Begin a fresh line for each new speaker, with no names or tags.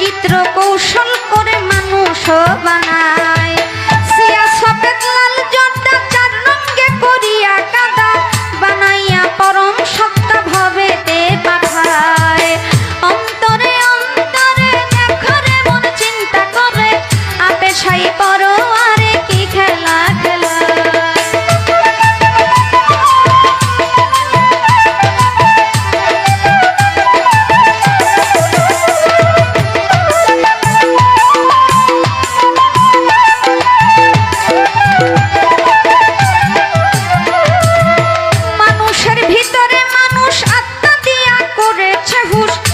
চিত্র কৌশল করে মানুষ বানায়। হুশ।